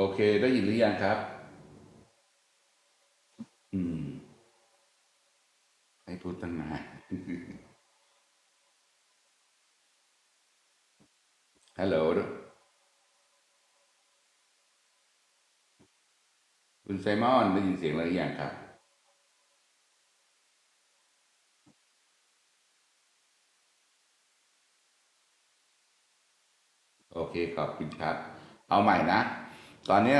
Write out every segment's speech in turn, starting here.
โอเค ได้ยินหรือยังครับ อืม ให้พูดตั้งนานฮัลโหลคุณไซมอนได้ยินเสียงหรือยังครับโอเคขอบคุณครับ เอาใหม่นะ ตอนนี้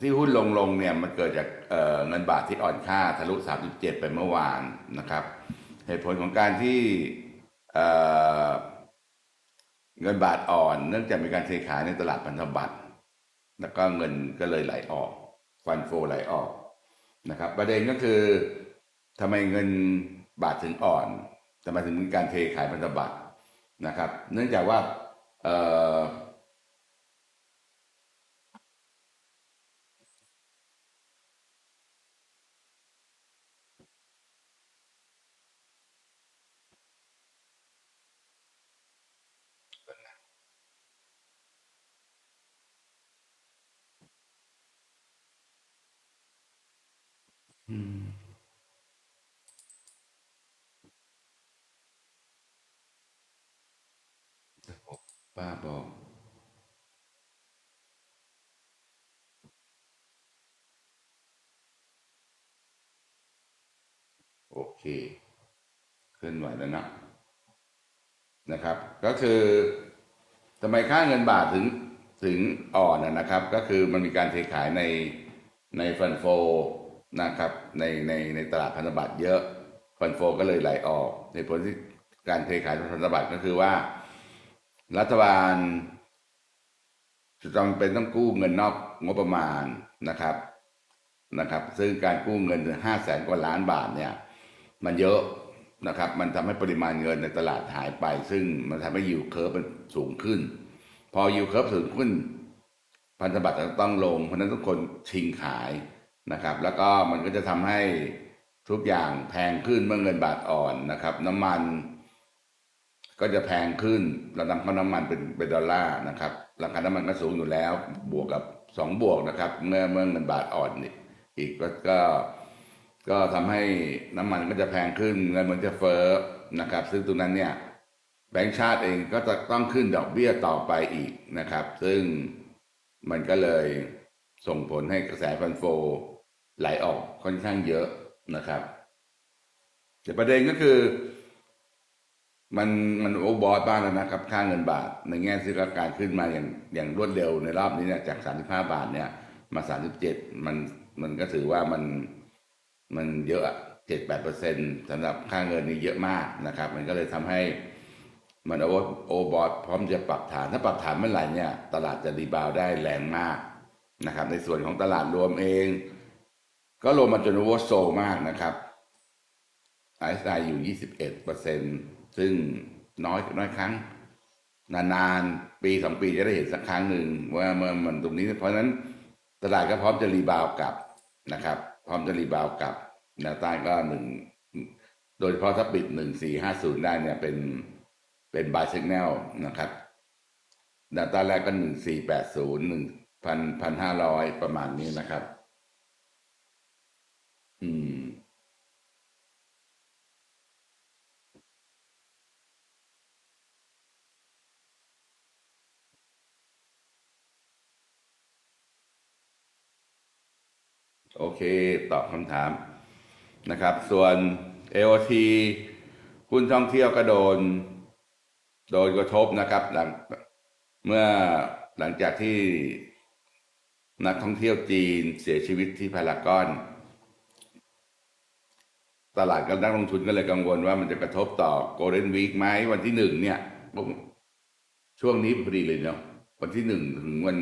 ที่หุ้นลงลงเนี่ยมันเกิดจากเเงินบาทที่อ่อนค่าทะลุ 37 ไปเมื่อวานนะครับ เหตุผลของการที่เเงินบาทอ่อน เนื่องจากมีการเทขายในตลาดพันธบัตรแล้วก็เงินก็เลยไหลออกฟันโฟไหลออกนะครับ ประเด็นก็คือทำไมเงินบาทถึงอ่อนทำไมถึงมีการเทขายพันธบัตรนะครับ เนื่องจากว่า ป้าบอกโอเคเคลื่อนไหวแล้วนะนะครับ ก็คือทำไมค่าเงินบาทถึงถึงอ่อนนะนะครับ ก็คือมันมีการเทขายในในฟันโฟ นะครับในในในตลาดพันธบัตรเยอะฟันโฟก็เลยไหลออกในผลที่การเทขายพันธบัตรก็คือว่า รัฐบาลจะจำเป็นต้องกู้เงินนอกงบประมาณนะครับนะครับ ซึ่งการกู้เงินห้าแสนกว่าล้านบาทเนี่ย มันเยอะนะครับ มันทำให้ปริมาณเงินในตลาดหายไป ซึ่งมันทำให้ยิวเคิร์ฟมันสูงขึ้น พอยิวเคิร์ฟสูงขึ้น พันธบัตรต้องลงเพราะฉะนั้นทุกคนชิงขาย นะครับ แล้วก็มันก็จะทำให้ทุกอย่างแพงขึ้นเมื่อเงินบาทอ่อนนะครับ น้ำมันก็จะแพงขึ้นเรานำเข้าน้ำมันเป็นเป็นดอลลาร์นะครับราคาน้ำมันก็สูงอยู่แล้ว บวกกับสองบวกนะครับ เมื่อเมื่อเงินบาทอ่อนนี่อีกก็ก็ก็ทำให้น้ำมันก็จะแพงขึ้นเงินมันจะเฟ้อนะครับ ซึ่งตรงนั้นเนี่ยแบงก์ชาติเองก็จะต้องขึ้นดอกเบี้ยต่อไปอีกนะครับ ซึ่งมันก็เลยส่งผลให้กระแสฟันโฟ ไหลออกค่อนข้างเยอะนะครับแต่ประเด็นก็คือ มันมันโอเวอร์บอทบ้างแล้วนะครับค่าเงินบาท ในแง่ที่ก็การขึ้นมาอย่างอย่างรวดเร็วในรอบนี้เนี่ยจาก 35 บาทเนี่ย มา 37 มันมันก็ถือว่ามันมันเยอะเจ็ดแปดเปอร์เซ็นสำหรับค่าเงินนี่เยอะมากนะครับ มันก็เลยทำให้มันโอเวอร์โอเวอร์บอทพร้อมจะปรับฐาน ถ้าปรับฐานเมื่อไหร่เนี่ย ตลาดจะรีบาวได้แรงมากนะครับ ในส่วนของตลาดรวมเอง ก็ลงมาจนโวโซมากนะครับไอซ์ไออยู่ 21เปอร์เซ็นซึ่งน้อยน้อยครั้ง นานๆ ปีสองปีจะได้เห็นสักครั้งหนึ่งว่าเมื่อมันตรงนี้ เพราะนั้นตลาดก็พร้อมจะรีบาวกลับนะครับ พร้อมจะรีบาวกลับแนวต้านก็หนึ่งโดยเฉพาะถ้าปิดหนึ่งสี่ห้าศูนย์ได้เนี่ยเป็นเป็นบายสัญญาณนะครับแนวต้านแรกก็หนึ่งสี่แปดศูนย์หนึ่งพันพันห้าร้อยประมาณนี้นะครับ อืม โอเค ตอบคำถามนะครับ ส่วน AOT หุ้นท่องเที่ยวก็โดน โดนกระทบนะครับ หลังเมื่อหลังจากที่นักท่องเที่ยวจีนเสียชีวิตที่พารากอน ตลาดกับนักลงทุนก็เลยกังวลว่ามันจะกระทบต่อโกลเด้นวีคไหมวันที่หนึ่งเนี่ย ช่วงนี้พอดีเลยเนาะวันที่หนึ่งถึงวัน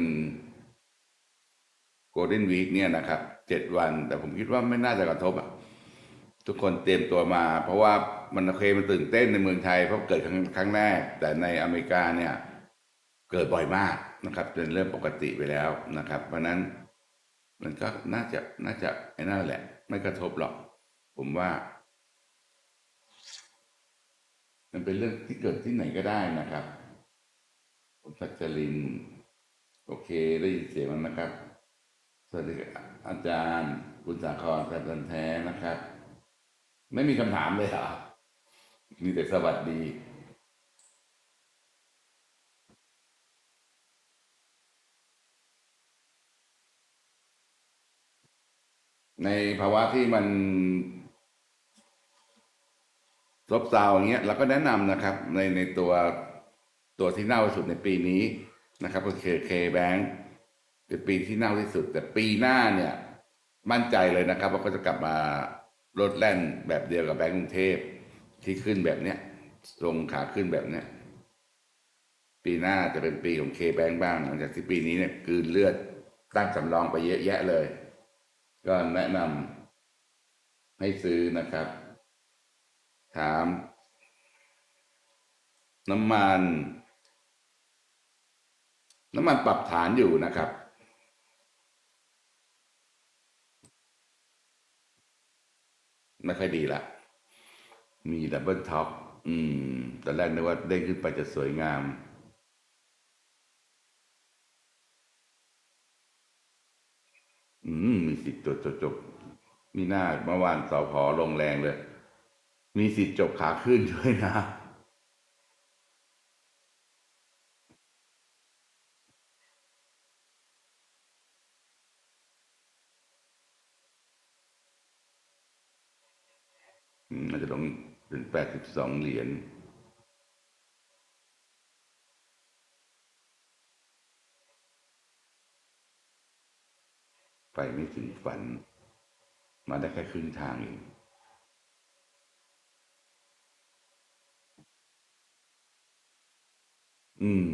โกลเด้นวีคเนี่ยนะครับเจ็ดวัน แต่ผมคิดว่าไม่น่าจะกระทบอะทุกคนเตรียมตัวมา เพราะว่ามันโอเคมันตื่นเต้นในเมืองไทยเพราะเกิดครั้งครั้งแรก แต่ในอเมริกาเนี่ย เกิดบ่อยมากนะครับเป็นเรื่องปกติไปแล้วนะครับ เพราะฉะนั้นมันก็น่าจะน่าจะไอ้นั่นแหละ ไม่กระทบหรอก ผมว่า มันเป็นเรื่องที่เกิดที่ไหนก็ได้นะครับ ผมพัชริน โอเคได้ยินเสียงแล้วนะครับ สวัสดีอาจารย์คุณสาครแฟนพันแท้นะครับ ไม่มีคำถามเลยเหรอมีแต่สวัสดีในภาวะที่มัน ซบเซาอย่างเงี้ยเราก็แนะนำนะครับในในตัวตัวที่เน่าที่สุดในปีนี้นะครับ ก็คือเคแบงเป็นปีที่เน่าที่สุด แต่ปีหน้าเนี่ย มั่นใจเลยนะครับว่าก็จะกลับมาลดแล่นแบบเดียวกับแบงก์กรุงเทพที่ขึ้นแบบเนี้ยลงขาขึ้นแบบเนี้ยปีหน้าจะเป็นปีของเคแบงบ้างหลังจากที่ปีนี้เนี่ยกืนเลือดตั้งสำรองไปเยอะแยะเลย ก็แนะนำให้ซื้อนะครับ ถาม น้ำมัน น้ำมันปรับฐานอยู่นะครับ ไม่ค่อยดีละมีดับเบิลท็อปอืม ตอนแรกนึกว่าเด้งขึ้นไปจะสวยงามอืม มีสิทธิ์จบจบจบมีหน้าเมื่อวานสอพอลงแรงเลย มีสิทธิ์จบขาขึ้นด้วยนะอืมอาจจะต้องถึงแปดสิบสองเหรียญไปไม่ถึงฝัน มาได้แค่ครึ่งทางเอง อืม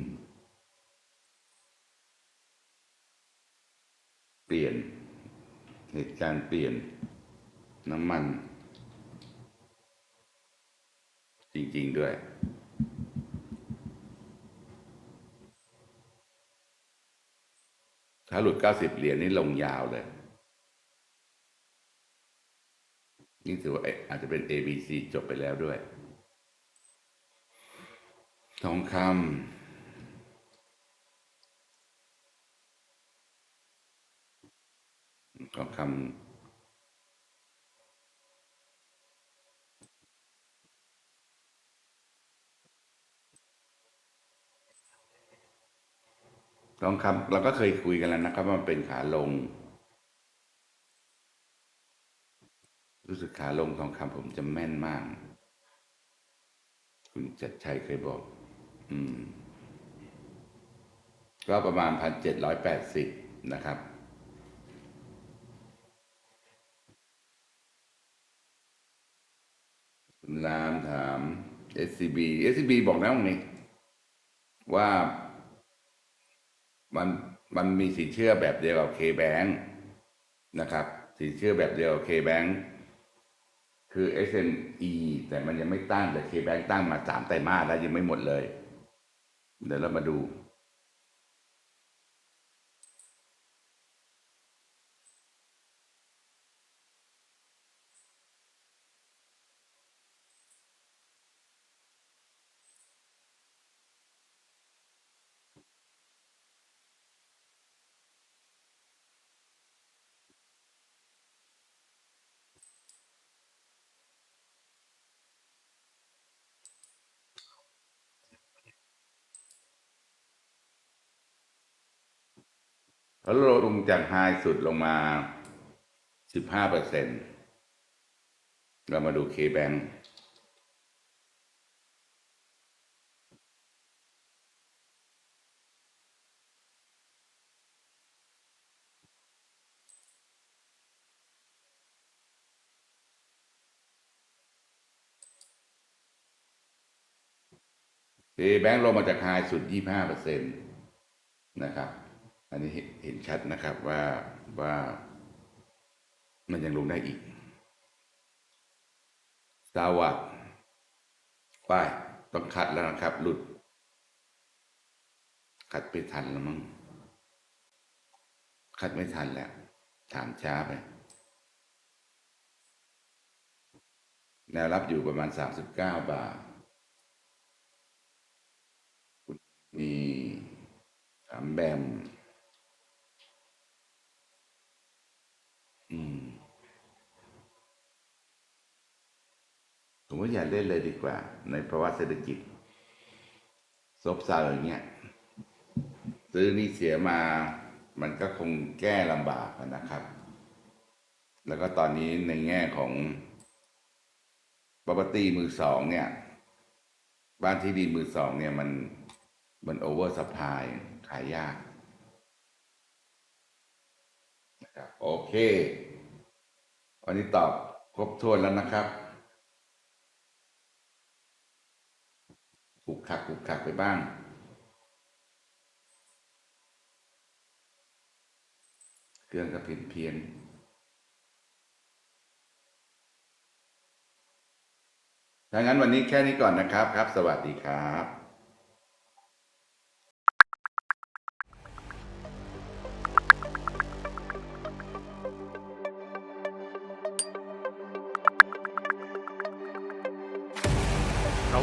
เปลี่ยน เหตุการณ์เปลี่ยน น้ำมัน จริง ๆ ด้วย ถ้าหลุดเก้าสิบเหรียญนี่ลงยาวเลยนี่ถือว่าเออาจจะเป็น A B C จบไปแล้วด้วย ทองคำทองคำทองคำเราก็เคยคุยกันแล้วนะครับว่ามันเป็นขาลง รู้สึกขาลงทองคำผมจะแม่นมาก คุณจัดชัยเคยบอก ก็ประมาณพันเจ็ดร้อยแปดสิบนะครับ คุณรามถาม SCB SCB บอกแล้วไงว่ามันมันมีสินเชื่อแบบเดียวกับ K-Bank นะครับ สินเชื่อแบบเดียวกับ K-Bank คือ SME แต่มันยังไม่ตั้งแต่ K-Bank ตั้งมาสามไตรมาสแล้วยังไม่หมดเลย เดี๋ยวเรามาดู แล้วลงจากไฮสุดลงมาสิบห้าเปอร์เซ็นต์เรามาดู K-Bank เคแบงค์ลงมาจากไฮสุด 25เปอร์เซ็นตนะครับ อันนี้เห็นชัดนะครับว่าว่ามันยังลงได้อีกสวัสดไปต้องคัดแล้วนะครับ หลุดคัดไปทันแล้วมั้งคัดไม่ทันแล้ว ถามช้าไป แนวรับอยู่ประมาณ39บาทมีถามแบม อย่าเล่นเลยดีกว่า ในภาวะเศรษฐกิจ ซบเซาอย่างเงี้ยซื้อนี่เสียมามันก็คงแก้ลำบากนะครับ แล้วก็ตอนนี้ในแง่ของ property มือสองเนี่ย บ้านที่ดีมือสองเนี่ยมันมันโอเวอร์สปายขายยากนะครับโอเค วันนี้ตอบครบถ้วนแล้วนะครับ ขุกขักขุกขักไปบ้างเครื่องกระผินเพียนถ้างั้นวันนี้แค่นี้ก่อนนะครับครับ สวัสดีครับ